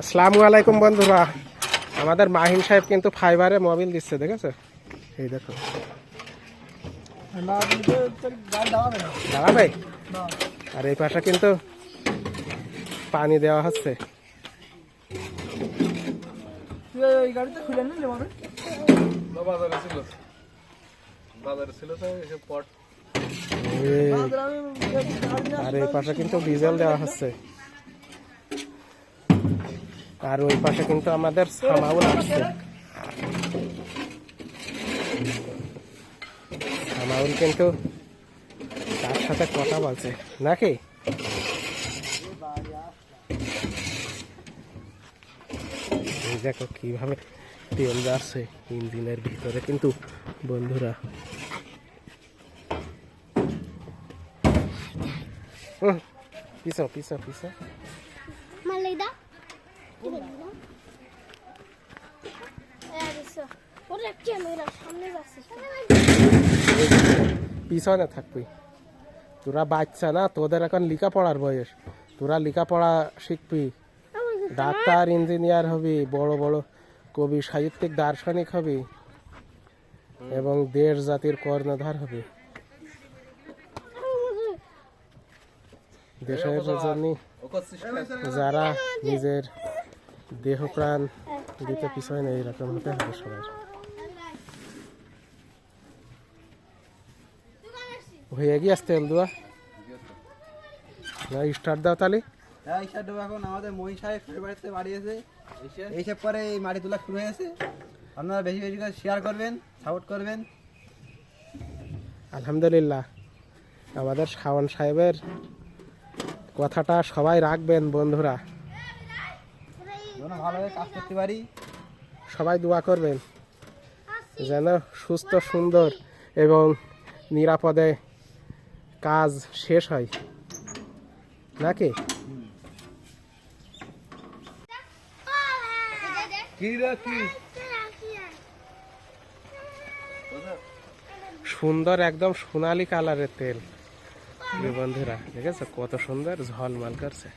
আসসালামু আলাইকুম বন্ধুরা। আমাদের মাহিন সাহেব কিন্তু ফাইবারে মোবিল দিচ্ছে, দেখেছ? এই দেখো। দাঁড়াবে? আর এই পাশে কিন্তু পানি দেওয়া হচ্ছে। আর এই পাশে কিন্তু ডিজেল দেওয়া হচ্ছে। আর ওই পাশে কিন্তু আমাদের সামাউল আসছে। সামাউল কিন্তু তার সাথে কথা বলছে। নাকি? দেখো কীভাবে তেল যাচ্ছে ইঞ্জিনের ভিতরে কিন্তু বন্ধুরা। হুম, পিছো পিছো পিছো পিছনে থাকবি। তোরা বাচ্চা না তোদের এখন লেখাপড়ার বয়স। তোরা লেখাপড়া শিখবি ডাক্তার ইঞ্জিনিয়ার হবি বড় বড় কবি সাহিত্যিক দার্শনিক হবি এবং দেশ জাতির কর্ণধার হবি। দেশের জন্য যারা নিজের দেহ প্রাণ দিতে পিছনে নেই এরকম হতে হবে সবার। হয়ে গিয়ে তেল দেওয়া না স্টার্ট দাও তাহলে হ্যাঁ ডোবা এখন। আমাদের মহিন সাহেব ফেব্রুয়ারিতে বাড়িয়েছে এইসব পরে এই মাটি তোলা শুরু হয়েছে। আপনারা বেশি বেশি করে শেয়ার করবেন সাপোর্ট করবেন। আলহামদুলিল্লাহ। আমাদের শাওন সাহেবের কথাটা সবাই রাখবেন বন্ধুরা। যেন ভালোভাবে কাজ করতে পারি। সবাই দোয়া করবেন যেন সুস্থ সুন্দর এবং নিরাপদে কাজ শেষ হয়। নাকি? সুন্দর একদম সোনালি কালারের তেল। বন্ধুরা ঠিক আছে কত সুন্দর ঝলমল করছে।